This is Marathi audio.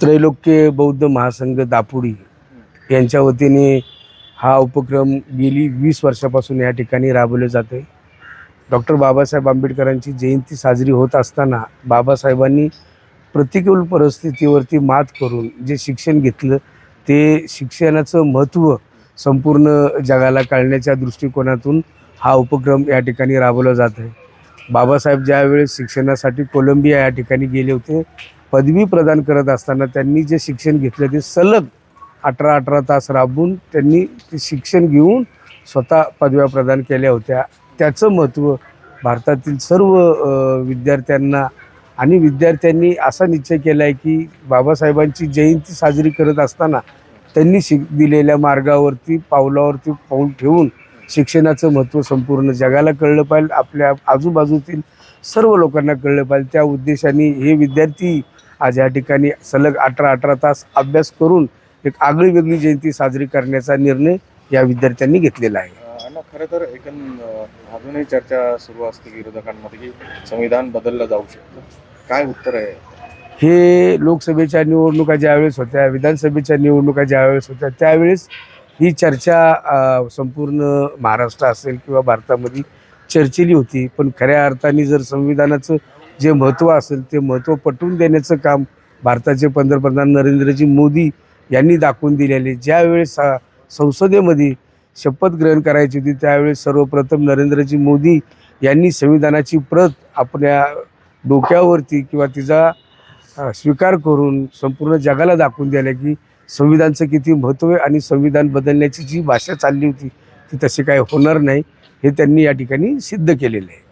त्रैलोक्य बौद्ध महासंघ दापुडी यांच्या वतीने हा उपक्रम गेली वीस वर्षापासून या ठिकाणी राबवले जाते. डॉक्टर बाबासाहेब आंबेडकरांची जयंती साजरी होत असताना बाबासाहेबांनी प्रतिकूल परिस्थितीवरती मात करून जे शिक्षण घेतलं ते शिक्षणाचं महत्त्व संपूर्ण जगाला कळण्याच्या दृष्टिकोनातून हा उपक्रम या ठिकाणी राबवला जात आहे. बाबासाहेब ज्यावेळेस शिक्षणासाठी कोलंबिया या ठिकाणी गेले होते पदवी प्रदान करत असताना त्यांनी जे शिक्षण घेतलं ते सलग अठरा अठरा तास राबून त्यांनी ते शिक्षण घेऊन स्वतः पदव्या प्रदान केल्या होत्या. त्याचं महत्त्व भारतातील सर्व विद्यार्थ्यांना आणि विद्यार्थ्यांनी असा निश्चय केला आहे की बाबासाहेबांची जयंती साजरी करत असताना त्यांनी शिक दिलेल्या मार्गावरती पावलावरती पाऊल ठेवून शिक्षणाचं महत्त्व संपूर्ण जगाला कळलं पाहिजे. आपल्या आजूबाजूतील सर्व लोकांना कळलं पाहिजे. त्या उद्देशाने हे विद्यार्थी आज या ठिकाणी सलग अठरा अठरा तास अभ्यास करून एक आगळी वेगळी जयंती साजरी करण्याचा निर्णय या विद्यार्थ्यांनी घेतलेला आहे. खरं तर एकूण अं, अजूनही चर्चा सुरू असते विरोधकांमध्ये की संविधान बदललं जाऊ शकतं. काय उत्तर आहे? हे लोकसभेच्या निवडणुका ज्यावेळेस होत्या विधानसभेच्या निवडणुका ज्यावेळेस होत्या त्यावेळेस ही चर्चा संपूर्ण महाराष्ट्र असेल किंवा भारतामध्ये चर्चेली होती. पण खऱ्या अर्थाने जर संविधानाचं जे महत्त्व असेल ते महत्त्व पटवून देण्याचं काम भारताचे पंतप्रधान नरेंद्रजी मोदी यांनी दाखवून दिलेले. ज्यावेळेस संसदेमध्ये शपथ ग्रहण करायची होती त्यावेळेस सर्वप्रथम नरेंद्रजी मोदी यांनी संविधानाची प्रत आपल्या डोक्यावरती किंवा तिचा स्वीकार करून संपूर्ण जगाला दाखवून द्यायला की संविधानचं किती महत्त्व आहे आणि संविधान बदलण्याची जी भाषा चालली होती ती तशी काय होणार नाही हे त्यांनी या ठिकाणी सिद्ध केलेलं आहे.